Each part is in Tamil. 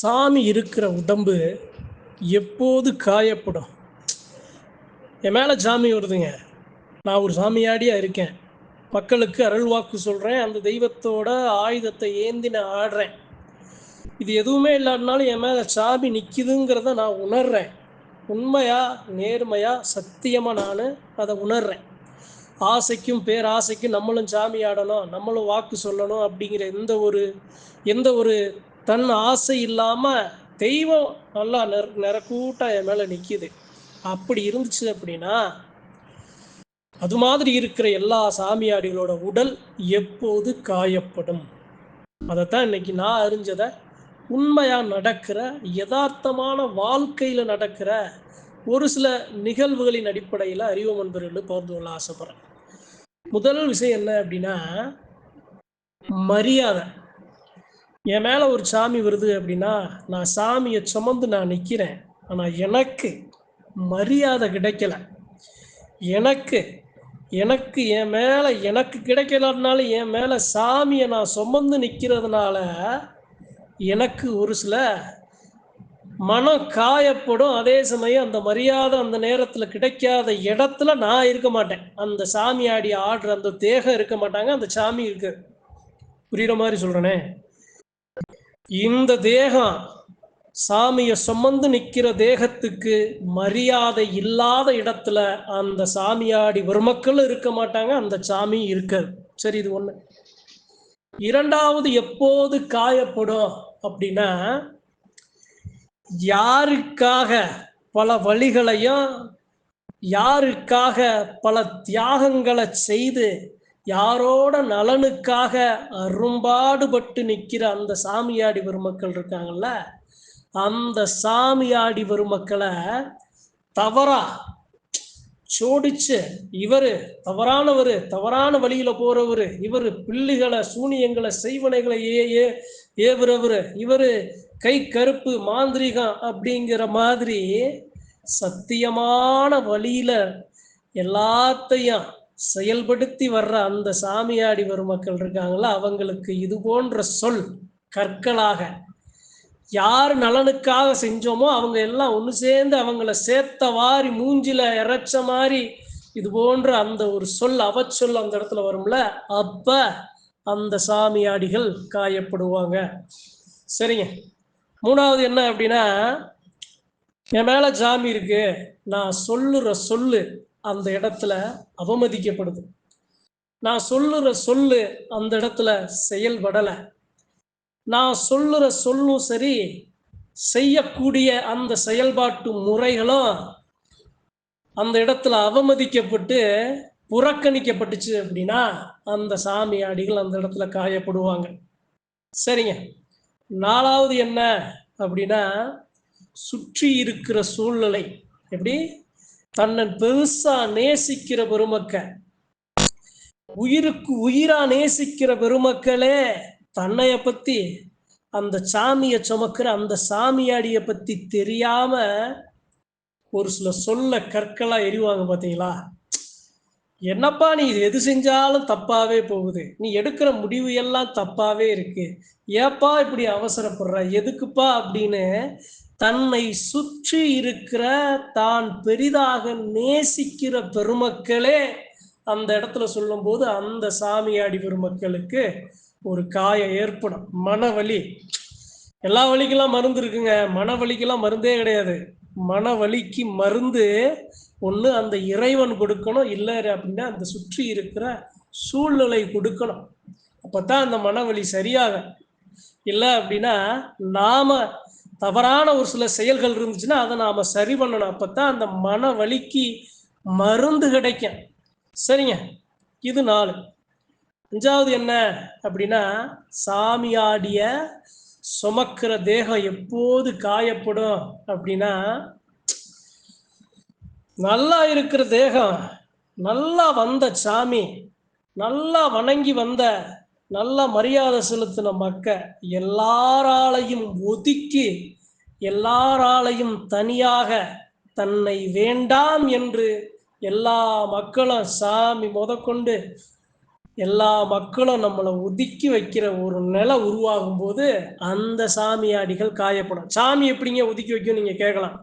சாமி இருக்கிற உடம்பு எப்போது காயப்படும்? என் மேலே சாமி வருதுங்க. நான் ஒரு சாமியாடியாக இருக்கேன். மக்களுக்கு அருள்வாக்கு சொல்கிறேன் அந்த தெய்வத்தோட ஆயுதத்தை ஏந்தி நான் ஆடுறேன். இது எதுவுமே இல்லாட்டினாலும் என் மேலே சாமி நிற்கிதுங்கிறத நான் உணர்றேன். உண்மையா நேர்மையா சத்தியமாக நான் அதை உணர்றேன். ஆசைக்கும் பேராசைக்கும் நம்மளும் சாமி ஆடணும் நம்மளும் வாக்கு சொல்லணும் அப்படிங்கிற எந்த ஒரு எந்த ஒரு தன் ஆசை இல்லாமல் தெய்வம் நல்லா நிற நிறக்கூட்டா என் மேலே நிற்கிது அப்படி இருந்துச்சு அப்படின்னா அது மாதிரி இருக்கிற எல்லா சாமியாடிகளோட உடல் எப்போது காயப்படும்? அதைத்தான் இன்னைக்கு நான் அறிஞ்சதை உண்மையாக நடக்கிற யதார்த்தமான வாழ்க்கையில் நடக்கிற ஒரு சில நிகழ்வுகளின் அடிப்படையில் அறிவு நண்பர்கள் பகிர்ந்து கொள்ள ஆசைப்படுறேன். முதல் விஷயம் என்ன அப்படின்னா மரியாதை. என் மேலே ஒரு சாமி வருது அப்படின்னா நான் சாமியை சுமந்து நான் நிற்கிறேன் ஆனால் எனக்கு மரியாதை கிடைக்கல. எனக்கு எனக்கு என் மேலே எனக்கு கிடைக்கலனால என் மேலே சாமியை நான் சுமந்து நிற்கிறதுனால எனக்கு ஒரு சில மனம் காயப்படும். அதே சமயம் அந்த மரியாதை அந்த நேரத்தில் கிடைக்காத இடத்துல நான் இருக்க மாட்டேன். அந்த சாமி ஆடி ஆடுற அந்த தேகம் இருக்க மாட்டாங்க அந்த சாமி இருக்கு. புரியுற மாதிரி சொல்கிறேனே இந்த தேகம் சாமியை சுமந்து நிற்கிற தேகத்துக்கு மரியாதை இல்லாத இடத்துல அந்த சாமியாடி பெருமக்களும் இருக்க மாட்டாங்க அந்த சாமி இருக்காது. சரி இது ஒண்ணு. இரண்டாவது எப்போது காயப்படும் அப்படின்னா யாருக்காக பல வழிகளையும் யாருக்காக பல தியாகங்களை செய்து யாரோட நலனுக்காக அரும்பாடுபட்டு நிற்கிற அந்த சாமியாடி பெருமக்கள் இருக்காங்கல்ல அந்த சாமியாடி பெருமக்களை தவறா சோடிச்சு இவர் தவறானவர் தவறான வழியில போறவர் இவர் பிள்ளைகளை சூனியங்களை செய்வனைகளை ஏ ஏ ஏவுறவர் இவரு கை கருப்பு மாந்திரிகம் அப்படிங்கிற மாதிரி சத்தியமான வழியில எல்லாத்தையும் செயல்படுத்தி வர்ற அந்த சாமியாடி வரும் மக்கள் இருக்காங்களா அவங்களுக்கு இது போன்ற சொல் கற்களாக. யார் நலனுக்காக செஞ்சோமோ அவங்க எல்லாம் ஒன்று சேர்ந்து அவங்கள சேர்த்த வாரி மூஞ்சில இறைச்ச மாதிரி இது போன்ற அந்த ஒரு சொல் அவச்சொல் அந்த இடத்துல வரும்ல அப்ப அந்த சாமியாடிகள் காயப்படுவாங்க. சரிங்க. மூணாவது என்ன அப்படின்னா என் மேல சாமி இருக்கு நான் சொல்லுற சொல்லு. அந்த இடத்துல அவமதிக்கப்படுது. நான் சொல்லுற சொல்லு அந்த இடத்துல செயல்படலை. நான் சொல்லுற சொல்லும் சரி செய்யக்கூடிய அந்த செயல்பாட்டு முறைகளும் அந்த இடத்துல அவமதிக்கப்பட்டு புறக்கணிக்கப்பட்டுச்சு அப்படின்னா அந்த சாமியாடிகள் அந்த இடத்துல காயப்படுவாங்க. சரிங்க. நாலாவது என்ன அப்படின்னா சுற்றி இருக்கிற சூழ்நிலை. எப்படி? தன்னை பெருசா நேசிக்கிற பெருமக்கள். உயிருக்கு உயிரா நேசிக்கிற பெருமக்களே தன்னைய பத்தி அந்த சாமியை சுமக்கிற அந்த சாமியாடிய பத்தி தெரியாம ஒரு சில சொல்ல கற்களா எரிவாங்க பாத்தீங்களா? என்னப்பா நீ எது செஞ்சாலும் தப்பாவே போகுது. நீ எடுக்கிற முடிவு எல்லாம் தப்பாவே இருக்கு. ஏப்பா இப்படி அவசரப்படுற? எதுக்குப்பா அப்படின்னு தன்னை சுற்றி இருக்கிற தான் பெரிதாக நேசிக்கிற பெருமக்களே அந்த இடத்துல சொல்லும்போது அந்த சாமியாடி பெருமக்களுக்கு ஒரு காயம் ஏற்படும். மனவலி. எல்லா வலிக்கெல்லாம் மருந்து இருக்குங்க. மனவலிக்கெல்லாம் மருந்தே கிடையாது. மனவலிக்கு மருந்து ஒன்று அந்த இறைவன் கொடுக்கணும். இல்லை அப்படின்னா அந்த சுற்றி இருக்கிற சூழ்நிலை கொடுக்கணும். அப்போ தான் அந்த மனவலி சரியாகும் இல்லை அப்படின்னா நாம் தவறான ஒரு சில செயல்கள் இருந்துச்சுன்னா அதை நாம் சரி பண்ணணும். அப்போ தான் அந்த மன வலிக்கு மருந்து கிடைக்கும். சரிங்க? இது நாலு. அஞ்சாவது என்ன அப்படின்னா சாமியாடிய சுமக்கிற தேகம் எப்போது காயப்படும் அப்படின்னா நல்லா இருக்கிற தேகம் நல்லா வந்த சாமி நல்லா வணங்கி வந்த நல்லா மரியாதை செலுத்தின மக்க எல்லாராலையும் ஒதுக்கி எல்லாராலையும் தனியாக தன்னை வேண்டாம் என்று எல்லா மக்களும் சாமி முதற்கொண்டு எல்லா மக்களும் நம்மளை ஒதுக்கி வைக்கிற ஒரு நிலை உருவாகும் போது அந்த சாமியாடிகள் காயப்படும். சாமி எப்படிங்க ஒதுக்கி வைக்கும் நீங்க கேட்கலாம்.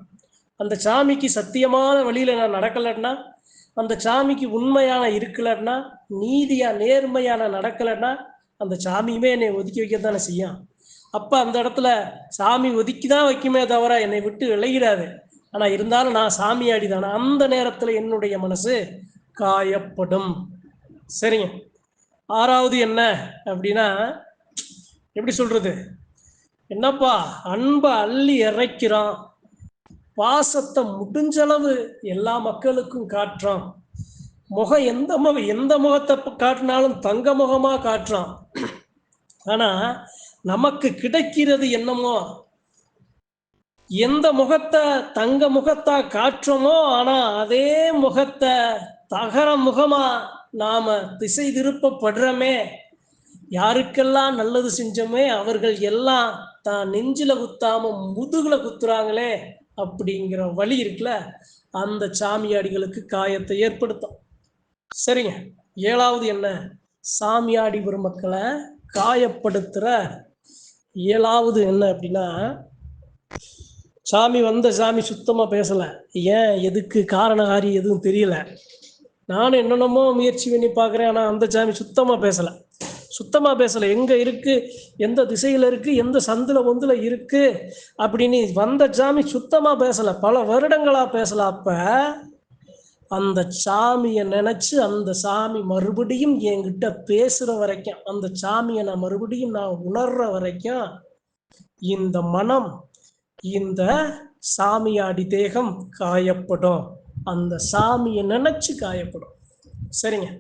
அந்த சாமிக்கு சத்தியமான வழியில நான் நடக்கலைன்னா அந்த சாமிக்கு உண்மையான இருக்கலன்னா நீதியா நேர்மையான நடக்கலைன்னா அந்த சாமியுமே என்னை ஒதுக்கி வைக்க தானே செய்யும். அப்போ அந்த இடத்துல சாமி ஒதுக்கி தான் வைக்குமே தவிர என்னை விட்டு விளையிடாது ஆனால் இருந்தாலும் நான் சாமியாடி தானே அந்த நேரத்தில் என்னுடைய மனசு காயப்படும். சரிங்க. ஆறாவது என்ன அப்படின்னா எப்படி சொல்றது? என்னப்பா அன்பை அள்ளி இறைக்கிறான். பாசத்தை முடிஞ்சளவு எல்லா மக்களுக்கும் காட்டுறான். முகம் எந்த முக எந்த முகத்தை காட்டினாலும் தங்க முகமாக காட்டுறான். ஆனால் நமக்கு கிடைக்கிறது என்னமோ எந்த முகத்தை தங்க முகத்தா காட்டுறோமோ ஆனால் அதே முகத்தை தகர முகமாக நாம திசை திருப்பப்படுறோமே. யாருக்கெல்லாம் நல்லது செஞ்சோமே அவர்கள் எல்லாம் தான் நெஞ்சில குத்தாம முதுகுல குத்துறாங்களே அப்படிங்கிற வழி இருக்குல்ல? அந்த சாமியாடிகளுக்கு காயத்தை ஏற்படுத்தும். சரிங்க. ஏழாவது என்ன? சாமியாடி பெருமக்களை காயப்படுத்துற ஏழாவது என்ன அப்படின்னா சாமி வந்த சாமி சுத்தமா பேசல. ஏன்? எதுக்கு? காரணகாரி எதுவும் தெரியல. நானும் என்னென்னமோ முயற்சி பண்ணி பார்க்குறேன் ஆனால் அந்த சாமி சுத்தமாக பேசலை. சுத்தமாக பேசலை. எங்கே இருக்குது எந்த திசையில் இருக்குது எந்த சந்தில் ஒந்தில் இருக்குது அப்படின்னு வந்த சாமி சுத்தமாக பேசலை. பல வருடங்களாக பேசல. அப்போ அந்த சாமியை நினச்சி அந்த சாமி மறுபடியும் என்கிட்ட பேசுகிற வரைக்கும் அந்த சாமியை நான் மறுபடியும் நான் உணர்ற வரைக்கும் இந்த மனம் இந்த சாமியாடி தேகம் காயப்படும். அந்த சாமியை நினைச்சு காயப்படும். சரிங்க.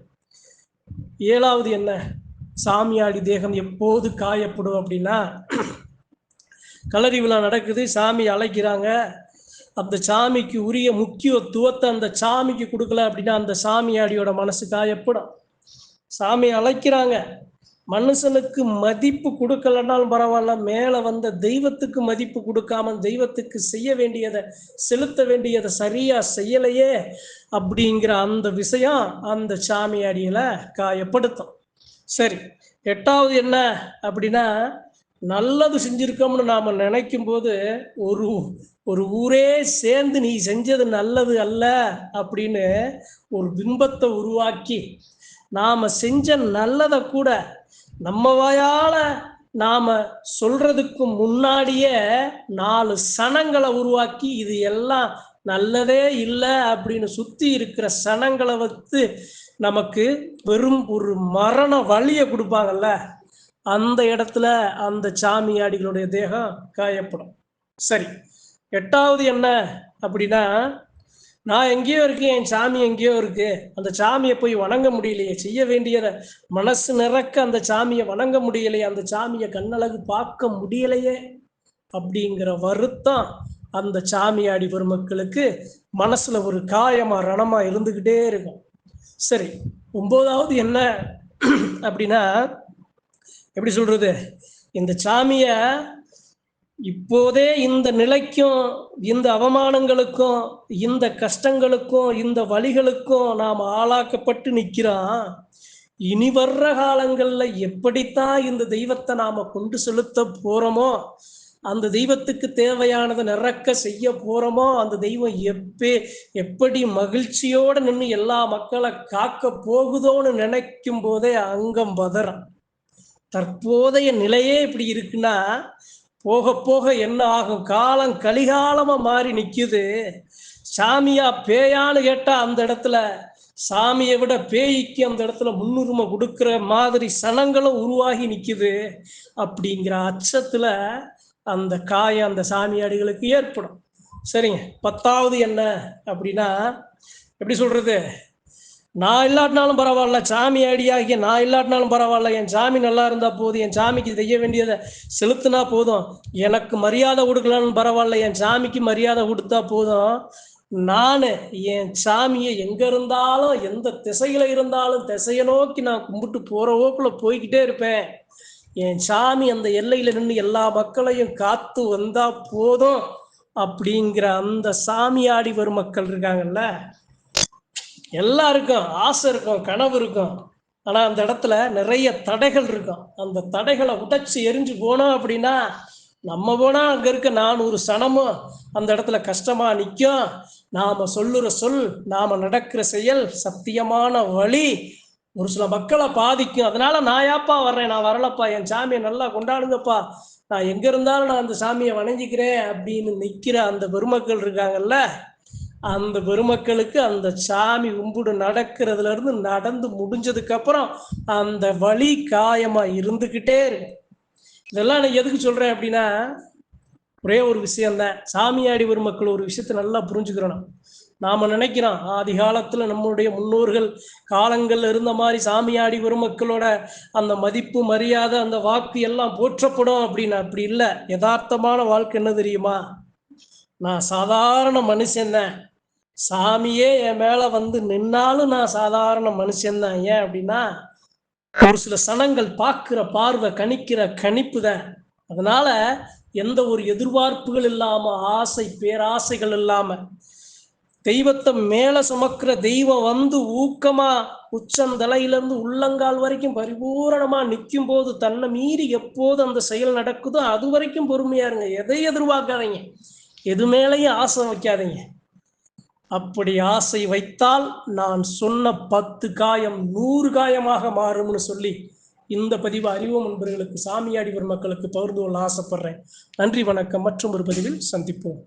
ஏழாவது என்ன? சாமியாடி தேகம் எப்போது காயப்படும் அப்படின்னா களரி விழா நடக்குது சாமி அழைக்கிறாங்க. அந்த சாமிக்கு உரிய முக்கியத்துவத்தை அந்த சாமிக்கு கொடுக்கல அப்படின்னா அந்த சாமியாடியோட மனசு காயப்படும். சாமி அழைக்கிறாங்க. மனுஷனுக்கு மதிப்பு கொடுக்கலனாலும் பரவாயில்ல. மேல வந்த தெய்வத்துக்கு மதிப்பு கொடுக்காம தெய்வத்துக்கு செய்ய வேண்டியதை செலுத்த வேண்டியதை சரியா செய்யலையே அப்படிங்கிற அந்த விஷயம் அந்த சாமியாடிகளை காயப்படுத்தும். சரி எட்டாவது என்ன அப்படின்னா நல்லது செஞ்சிருக்கோம்னு நாம நினைக்கும் போது ஒரு ஒரு ஊரே சேர்ந்து நீ செஞ்சது நல்லது அல்ல அப்படின்னு ஒரு பிம்பத்தை உருவாக்கி நாம செஞ்ச நல்லதை கூட நம்ம வாயால நாம சொல்றதுக்கு முன்னாடியே நாலு சனங்களை உருவாக்கி இது எல்லாம் நல்லதே இல்லை அப்படின்னு சுத்தி இருக்கிற சனங்களை வந்து நமக்கு வெறும் ஒரு மரண வழியை கொடுப்பாங்கல்ல? அந்த இடத்துல அந்த சாமியாடிகளுடைய தேகம் காயப்படும். சரி எட்டாவது என்ன அப்படின்னா நான் எங்கேயோ இருக்கேன் என் சாமி எங்கேயோ இருக்கு. அந்த சாமியை போய் வணங்க முடியலையே. செய்ய வேண்டியதை மனசு நிறக்க அந்த சாமியை வணங்க முடியலையே. அந்த சாமியை கண்ணழகு பார்க்க முடியலையே. அப்படிங்கிற வருத்தம் அந்த சாமியாடி பெருமக்களுக்கு மனசுல ஒரு காயமா ரணமா இருந்துகிட்டே இருக்கும். சரி ஒன்பதாவது என்ன? அப்படின்னா எப்படி சொல்றது? இந்த சாமிய இப்போதே இந்த நிலைக்கும் இந்த அவமானங்களுக்கும் இந்த கஷ்டங்களுக்கும் இந்த வழிகளுக்கும் நாம் ஆளாக்கப்பட்டு நிற்கிறோம். இனி வர்ற காலங்களில் எப்படித்தான் இந்த தெய்வத்தை நாம கொண்டு செலுத்த போகிறோமோ அந்த தெய்வத்துக்கு தேவையானதை நிறக்க செய்ய போகிறோமோ அந்த தெய்வம் எப்பே எப்படி மகிழ்ச்சியோடு நின்று எல்லா மக்களை காக்க போகுதோன்னு நினைக்கும் போதே அங்கம் பதறம். தற்போதைய நிலையே இப்படி இருக்குன்னா போக போக என்ன ஆகும்? காலம் கலிகாலமா மாறி நிக்குது. சாமியா பேயான்னு கேட்டா அந்த இடத்துல சாமியை விட பேய்க்கு அந்த இடத்துல முன்னுரிமை கொடுக்குற மாதிரி சனங்களும் உருவாகி நிக்குது. அப்படிங்கிற அச்சத்துல அந்த காயம் அந்த சாமியாடிகளுக்கு ஏற்படும். சரிங்க. பத்தாவது என்ன அப்படின்னா எப்படி சொல்றது? நான் இல்லாட்டினாலும் பரவாயில்ல. சாமி அடியாகிய நான் இல்லாட்டினாலும் பரவாயில்ல. என் சாமி நல்லா இருந்தா போதும். என் சாமிக்கு செய்ய வேண்டியதை செலுத்தினா போதும். எனக்கு மரியாதை கொடுக்கலான்னு பரவாயில்ல. என் சாமிக்கு மரியாதை கொடுத்தா போதும். நான் என் சாமியை எங்க இருந்தாலும் எந்த திசையில இருந்தாலும் திசையை நோக்கி நான் கும்பிட்டு போற ஓக்குல போய்கிட்டே இருப்பேன். என் சாமி அந்த எல்லையில நின்று எல்லா மக்களையும் காத்து வந்தா போதும் அப்படிங்கிற அந்த சாமியாடி வரும் மக்கள் இருக்காங்கல்ல. எல்லாருக்கும் ஆசை இருக்கும் கனவு இருக்கும். ஆனால் அந்த இடத்துல நிறைய தடைகள் இருக்கும். அந்த தடைகளை உடைச்சி எரிஞ்சு போனோம் அப்படின்னா நம்ம போனால் அங்கே இருக்க நானூறு சனமும் அந்த இடத்துல கஷ்டமாக நிற்கும் நாம் சொல்லுற சொல் நாம் நடக்கிற செயல் சத்தியமான வழி. ஒரு சில மக்களை பாதிக்கும். அதனால நான் யாப்பா வர்றேன்? நான் வரலப்பா. என் சாமியை நல்லா கொண்டாடுங்கப்பா. நான் எங்கே இருந்தாலும் நான் அந்த சாமியை வணங்கிக்கிறேன் அப்படின்னு நிற்கிற அந்த பெருமக்கள் இருக்காங்கல்ல அந்த பெருமக்களுக்கு அந்த சாமி கும்பிடு நடக்கிறதுல இருந்து நடந்து முடிஞ்சதுக்கு அப்புறம் அந்த வழி காயமா இருந்துகிட்டே இருக்கு. இதெல்லாம் நான் எதுக்கு சொல்றேன் அப்படின்னா ஒரே ஒரு விஷயம்தான். சாமியாடி பெருமக்கள் ஒரு விஷயத்தை நல்லா புரிஞ்சுக்கிறோம் நாம நினைக்கிறோம் ஆதி காலத்துல நம்மளுடைய முன்னோர்கள் காலங்கள்ல இருந்த மாதிரி சாமியாடி பெருமக்களோட அந்த மதிப்பு மரியாதை அந்த வாக்கு எல்லாம் போற்றப்படும் அப்படின்னு அப்படி இல்லை. யதார்த்தமான வாழ்க்கை என்ன தெரியுமா? நான் சாதாரண மனுஷன்தான் சாமியே என் மேல வந்து நின்னாலும் நான் சாதாரண மனுஷன்தான். ஏன் அப்படின்னா ஒரு சில சனங்கள் பார்க்கிற பார்வை கணிக்கிற கணிப்பு தான். அதனால எந்த ஒரு எதிர்பார்ப்புகள் இல்லாம ஆசை பேராசைகள் இல்லாம தெய்வத்தை மேல சுமக்கிற தெய்வம் வந்து ஊக்கமா உச்சந்தலையிலிருந்து உள்ளங்கால் வரைக்கும் பரிபூரணமா நிற்கும் போது தன்னை மீறி எப்போது அந்த செயல் நடக்குதோ அது வரைக்கும் பொறுமையா இருங்க. எதை எதிர்பார்க்காதீங்க. எது மேலேயும் ஆசை வைக்காதீங்க. அப்படி ஆசை வைத்தால் நான் சொன்ன பத்து காயம் நூறு காயமாக மாறும்னு சொல்லி இந்த பதிவு அறிவோம் நண்பர்களுக்கு சாமியாடி மக்களுக்கு பகிர்ந்து கொள்ள ஆசைப்படுறேன். நன்றி வணக்கம். மற்றும் ஒரு பதிவில் சந்திப்போம்.